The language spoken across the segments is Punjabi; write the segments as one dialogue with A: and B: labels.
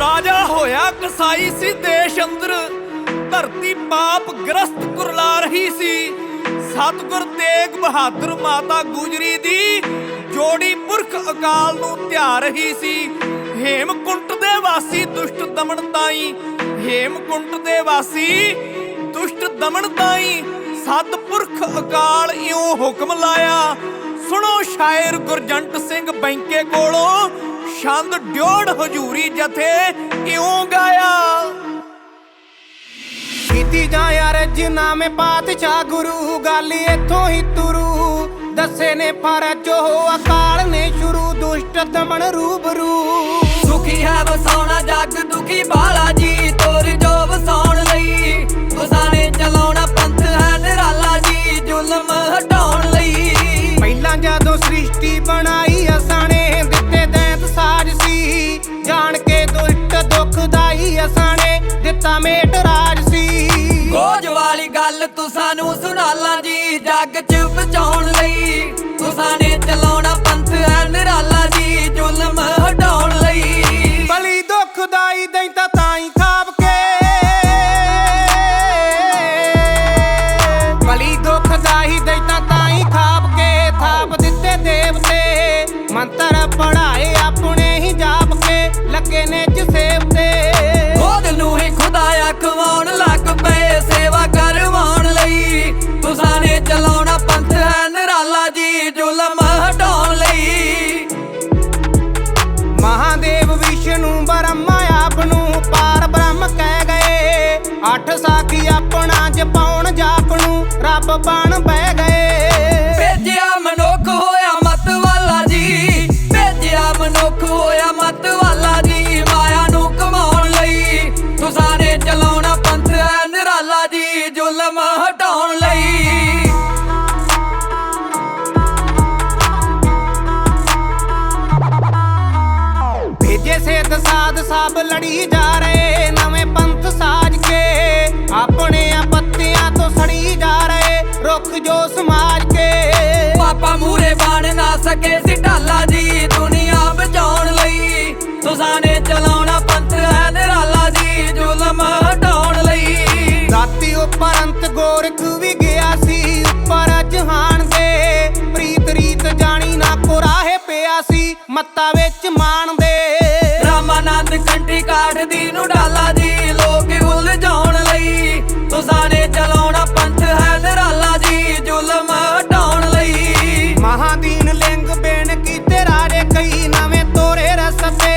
A: ਰਾਜਾ ਹੋਇਆ ਕਸਾਈ ਸੀ ਦੇਸ਼ ਅੰਦਰ। ਧਰਤੀ ਪਾਪ ਗ੍ਰਸਤ ਕੁਰਲਾ ਰਹੀ ਸੀ। ਸਤਿਗੁਰ ਤੇਗ ਬਹਾਦਰ ਮਾਤਾ ਗੁਜਰੀ ਦੀ ਜੋੜੀ ਪੁਰਖ ਅਕਾਲ ਨੂੰ ਧਿਆ ਰਹੀ ਸੀ। ਹੇਮਕੁੰਟ ਦੇ ਵਾਸੀ ਦੁਸ਼ਟ ਦਮਨ ਤਾਈ। ਹੇਮਕੁੰਟ ਦੇ ਵਾਸੀ ਦੁਸ਼ਟ ਦਮਨ ਤਾਈ। ਸਤਿਪੁਰਖ ਅਕਾਲ ਇਉਂ ਹੁਕਮ ਲਾਇਆ। ਸੁਣੋ ਸ਼ਾਇਰ ਗੁਰਜੰਟ ਸਿੰਘ ਬੈਂਕੇ ਕੋਲੋਂ। ਛੰਦ ਡਿਓੜ ਹਜੂਰੀ ਜਥੇ ਇਉਂ ਗਾਇਆ।
B: ਕੀਤੀ ਜਾ ਯਾਰ ਜਿਨਾਮੇ ਪਾਤਸ਼ਾਹ ਗੁਰੂ, ਗੱਲ ਇੱਥੋਂ ਹੀ ਤੁਰੂ। ਦੱਸੇ ਨੇ ਫਰਜ, ਉਹ ਅਕਾਲ ਨੇ ਸ਼ੁਰੂ, ਦੁਸ਼ਟ ਦਮਨ ਰੂਬਰੂ।
C: ਸੁਖੀ ਹੈ ਵਸਾਉਣਾ
B: ਅਸਾਂ ਨੇ ਦਿੱਤਾ ਮੇਟ ਰਾਜ ਸੀ।
C: ਗੋਜ ਵਾਲੀ ਗੱਲ ਤੁਸਾਂ ਨੂੰ ਸੁਣਾਲਾਂ ਜੀ ਜੱਗ ਚ ਬਚਾਉਣ ਲਈ। ਤੁਸਾਂ ਨੇ ਚਲਾਉਣਾ ਪੰਥ ਹੈ ਨਿਰਾਲਾ ਜੀ ਜ਼ੁਲਮ ਹਟਾਉਣ ਲਈ।
B: ਬਲੀ ਦੁਖਦਾਈ ਦੈਂਤਾ ਤਾਈ ਖਾਬ ਕੇ। ਬਲੀ ਦੁਖਦਾਈ ਦੈਂਤਾ ਤਾਈ ਖਾਬ ਕੇ। ਥਾਪ ਦਿੱਤੇ ਦੇਵਤੇ ਮੰਤਰ ਪੜਾਏ ਆਪਣੇ ਹੀ ਜਾਪ ਕੇ। ਲੱਗੇ ਨੇ ਜਸੇਬ ਵਿਸ਼ਨੂੰ ਬ੍ਰਹਮਾ ਆਪ ਨੂੰ, ਪਾਰ ਬ੍ਰਹਮ ਕਹਿ ਗਏ। ਅੱਠ ਸਾਖੀ ਆਪਣਾ ਜਪਾਉਣ ਜਾਪ ਨੂੰ, ਰੱਬ ਬਣ ਬਹਿ ਗਏ। ਸੇਧ ਸਾਧ ਸਭ ਲੜੀ ਜਾ ਰਹੇ ਨਵੇਂ ਪੰਥ ਸਾਜ ਕੇ ਆਪਣੇ ਪੱਤਿਆਂ ਤੋਂ ਸੜੀ ਜਾ ਰਹੇ ਰੁੱਖ ਜੋ ਸਮਾਜ ਕੇ।
C: ਪਾਪਾ ਮੂਰੇ ਬਣ ਨਾ ਸਕੇ ਸੀ ਢਾਲਾ ਜੀ ਦੁਨੀਆ ਬਚਾਉਣ ਲਈ। ਤੁਸਾਂ ਨੇ ਚਲਾਉਣਾ ਪੰਥ ਹੈ ਨਿਰਾਲਾ ਜੀ ਜ਼ੁਲਮ ਹਟਾਉਣ ਲਈ।
B: ਰਾਤੀ ਉੱਪਰ ਅੰਤ ਗੋਰਖ ਵੀ
C: ਕੰਠੀ ਕਾਠਦੀ ਨੂੰ ਡਾਲਾ ਜੀ ਲੋਕ ਉਲਝਾਉਣ ਲਈ। ਤੁਸਾਂ ਨੇ ਚਲਾਉਣਾ ਪੰਥ ਹੈ ਨਿਰਾਲਾ ਜੀ ਜ਼ੁਲਮ ਹਟਾਉਣ ਲਈ।
B: ਮਹਾਦੀਨ ਲਿੰਗ ਬੇਨ ਕੀਤੇ ਰਾਜੇ ਕਈ ਨਵੇਂ ਤੋਰੇ ਰਸਤੇ।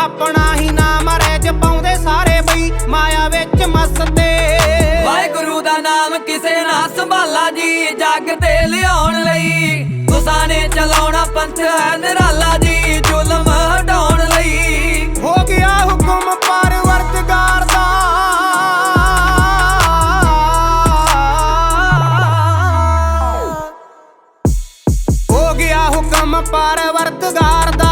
B: ਆਪਣਾ ਹੀ ਨਾਮ ਰਹਿ ਜਪਾਉਂਦੇ ਸਾਰੇ ਬਈ ਮਾਇਆ ਵਿੱਚ ਮਸਤੇ।
C: ਵਾਹਿਗੁਰੂ ਦਾ ਨਾਮ ਕਿਸੇ ਨਾ ਸੰਭਾਲਾ ਜੀ ਜੱਗ ਤੇ ਲਿਆਉਣ ਲਈ। ਤੁਸਾਂ ਨੇ ਚਲਾਉਣਾ ਪੰਥ ਹੈ ਨਿਰਾਲਾ ਜੀ
B: ਹੁਕਮ